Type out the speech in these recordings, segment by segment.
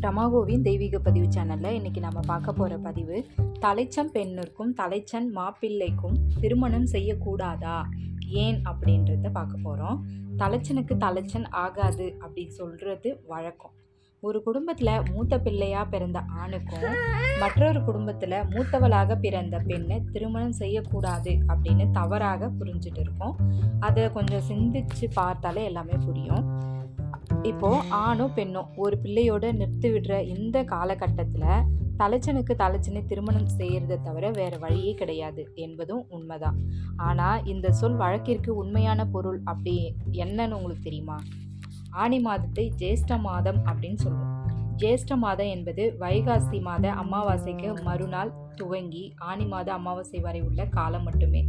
டமாகோவின் தெய்வீக பதிவு சேனலில் இன்றைக்கி நம்ம பார்க்க போகிற பதிவு தலைச்சன் பெண்ணிற்கும் தலைச்சன் மாப்பிள்ளைக்கும் திருமணம் செய்யக்கூடாதா? ஏன் அப்படின்றத பார்க்க போகிறோம் தலைச்சனுக்கு தலைச்சன் ஆகாது அப்படின்னு சொல்கிறது வழக்கம். ஒரு குடும்பத்தில் மூத்த பிள்ளையாக பிறந்த ஆணுக்கும் மற்றொரு குடும்பத்தில் மூத்தவளாக பிறந்த பெண்ணை திருமணம் செய்யக்கூடாது அப்படின்னு தவறாக புரிஞ்சுட்டு இருக்கோம். அதை கொஞ்சம் சிந்திச்சு பார்த்தாலே எல்லாமே புரியும். இப்போ ஆணும் பெண்ணும் ஒரு பிள்ளையோட நிறுத்தி விடுற இந்த காலகட்டத்தில் தலைச்சனுக்கு தலைச்சனை திருமணம் செய்யறதை தவிர வேற வழியே கிடையாது என்பதும் உண்மைதான். ஆனால் இந்த சொல் வழக்கிற்கு உண்மையான பொருள் அப்படி என்னன்னு உங்களுக்கு தெரியுமா? ஆனி மாதத்தை ஜேஷ்ட மாதம் அப்படின்னு சொல்லுவோம் ஜேஷ்ட மாதம் என்பது வைகாசி மாத அமாவாசைக்கு மறுநாள் துவங்கி ஆனி மாத அமாவாசை வரை உள்ள காலம் மட்டுமே.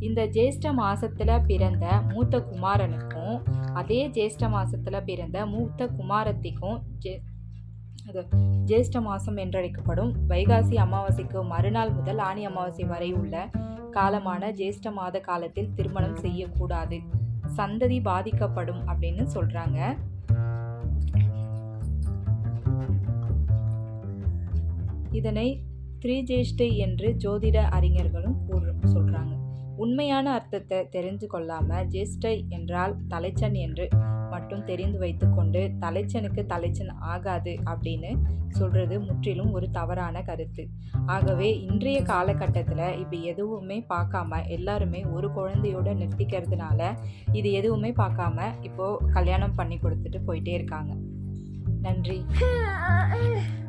இந்த ஜேஷ்ட மாசத்துல பிறந்த மூத்த குமாரனுக்கும் அதே ஜேஷ்ட மாசத்துல பிறந்த மூத்த குமாரத்திக்கும் ஜே அது ஜேஷ்ட மாதம் என்றழைக்கப்படும். வைகாசி அமாவாசைக்கு மறுநாள் முதல் ஆனி அமாவாசை வரை உள்ள காலமான ஜேஷ்ட மாத காலத்தில் திருமணம் செய்யக்கூடாது. சந்ததி பாதிக்கப்படும் அப்படின்னு சொல்றாங்க. இதனை த்ரிஜேஷ்டை என்று ஜோதிட அறிஞர்களும் கூறும் சொல்கிறாங்க உண்மையான அர்த்தத்தை தெரிஞ்சு கொள்ளாமல் ஜேஷ்டை என்றால் தலைச்சன் என்று மட்டும் தெரிந்து வைத்துக்கொண்டு தலைச்சனுக்கு தலைச்சன் ஆகாது அப்படின்னு சொல்கிறது முற்றிலும் ஒரு தவறான கருத்து. ஆகவே இன்றைய காலகட்டத்தில் இப்போ எதுவுமே பார்க்காம எல்லாருமே ஒரு குழந்தையோட நிறுத்திக்கிறதுனால இது எதுவுமே பார்க்காம இப்போது கல்யாணம் பண்ணி கொடுத்துட்டு போயிட்டே இருக்காங்க. நன்றி.